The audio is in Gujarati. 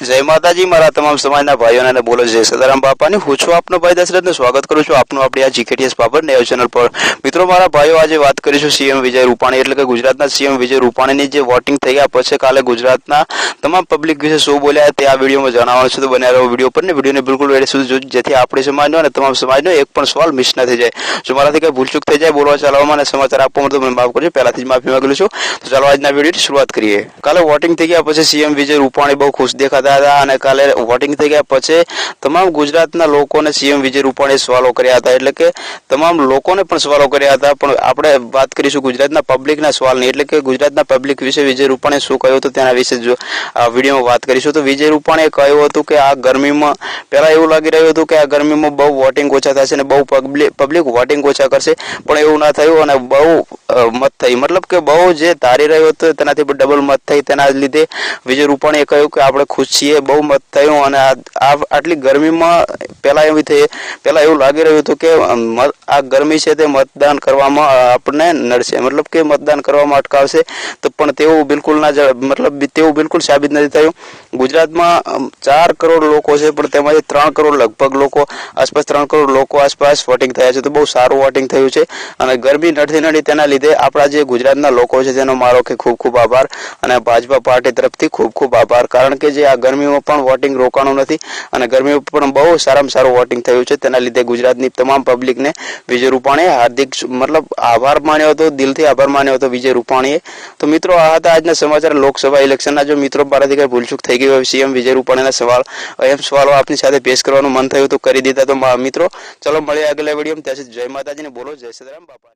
જય માતાજી, મારા તમામ સમાજના ભાઈઓને અને બોલો જય સદારામ બાપાની. હું છું આપનો ભાઈ દશરથને સ્વાગત કરું છું. આપનું આપણી આ જીકેટીએસ બાબર નેવ ચેનલ પર. મિત્રો, મારા ભાઈઓ આજે વાત કરીશું સીએમ વિજય રૂપાણી, એટલે કે ગુજરાતના સીએમ વિજય રૂપાણીની જે વોટિંગ થઈ ગયા, પછી કાલે ગુજરાતના તમામ પબ્લિક વિશે શું બોલ્યા તે આ વિડીયોમાં જણાવવાનું છે. તો બન્યા રહો વીડિયો પર ને વિડીયોને બિલકુલ વેડે સુધી જોજો, જેથી આપણી સમાજનો અને તમામ સમાજનો એક પણ સવાલ મિસ ન થઈ જાય. જો મારાથી કંઈ ભૂલચૂક થઈ જાય, બોલવા ચાલવામાં અને સમાચાર આપવામાં તો મને માફ કરજો. પહેલાથી જ માફી માંગેલું છું. તો ચાલો આજના વિડીયોની શરૂઆત કરીએ. કાલે વોટિંગ થઈ ગયા, પછી સીએમ વિજય રૂપાણી બહુ ખુશ દેખાતા હતા અને કાલે વોટિંગ થઈ ગયા પછી તમામ ગુજરાતના લોકોને સીએમ વિજય રૂપાણીએ સવાલો કર્યા હતા. એટલે કે તમામ લોકોને પણ સવાલો કર્યા હતા. પણ આપણે વાત કરીશું ગુજરાતના પબ્લિકના સવાલની. એટલે કે ગુજરાતના પબ્લિક વિશે વિજય રૂપાણીએ શું કહ્યું હતું તેના વિશે જો આ વિડીયોમાં વાત કરીશું. તો વિજય રૂપાણીએ કહ્યું હતું કે આ ગરમીમાં પહેલાં એવું લાગી રહ્યું હતું કે આ ગરમીમાં બહુ વોટિંગ ઓછા થશે અને બહુ પબ્લિક પબ્લિક વોટિંગ ઓછા કરશે. પણ એવું ના થયું અને બહુ મત થઈ. મતલબ કે બહુ જે ધારી રહ્યો હતો તેનાથી ડબલ મત થઈ. તેના લીધે વિજય રૂપાણીએ કહ્યું કે આપણે ખુશ છીએ, બહુ થયું અને આ આટલી ગરમીમાં પહેલાં એવી થઈ પહેલાં એવું લાગી રહ્યું હતું કે આ ગરમી છે તે મતદાન કરવામાં આપણને નડશે. મતલબ કે મતદાન કરવામાં અટકાવશે તો પણ તેવું બિલકુલ ના મતલબ તેવું બિલકુલ સાબિત નથી થયું. ગુજરાતમાં ચાર કરોડ લોકો છે, પણ તેમાંથી ત્રણ કરોડ લગભગ લોકો આસપાસ ત્રણ કરોડ લોકો આસપાસ વોટિંગ થયા છે. તો બહુ સારું વોટિંગ થયું છે અને ગરમી નડતી નડી તેના લીધે આપણા જે ગુજરાતના લોકો છે, તેનો મારો કે ખૂબ ખૂબ આભાર અને ભાજપા પાર્ટી તરફથી ખૂબ ખૂબ આભાર. કારણ કે જે આ ગરમીમાં પણ વોટિંગ રોકાણું નથી અને ગરમીમાં પણ બહુ સારામાં સારું વોટિંગ થયું છે. તેના લીધે ગુજરાતની તમામ પબ્લિકને વિજય રૂપાણીએ હાર્દિક મતલબ આભાર માન્યો હતો, દિલથી આભાર માન્યો હતો વિજય રૂપાણીએ. તો મિત્રો, આ હતા આજના સમાચાર લોકસભા ઇલેક્શનના. જો મિત્રો મારાથી કંઈ ભૂલચૂક થઈ ગઈ હોય, સીએમ વિજય રૂપાણીના સવાલ, એમ સવાલો આપની સાથે પેશ કરવાનું મન થયું તો કરી દીધા તો મિત્રો, ચલો મળીએ આગલા વીડિયો ત્યાં જય માતાજીને બોલો, જય સદારામ, બાપા.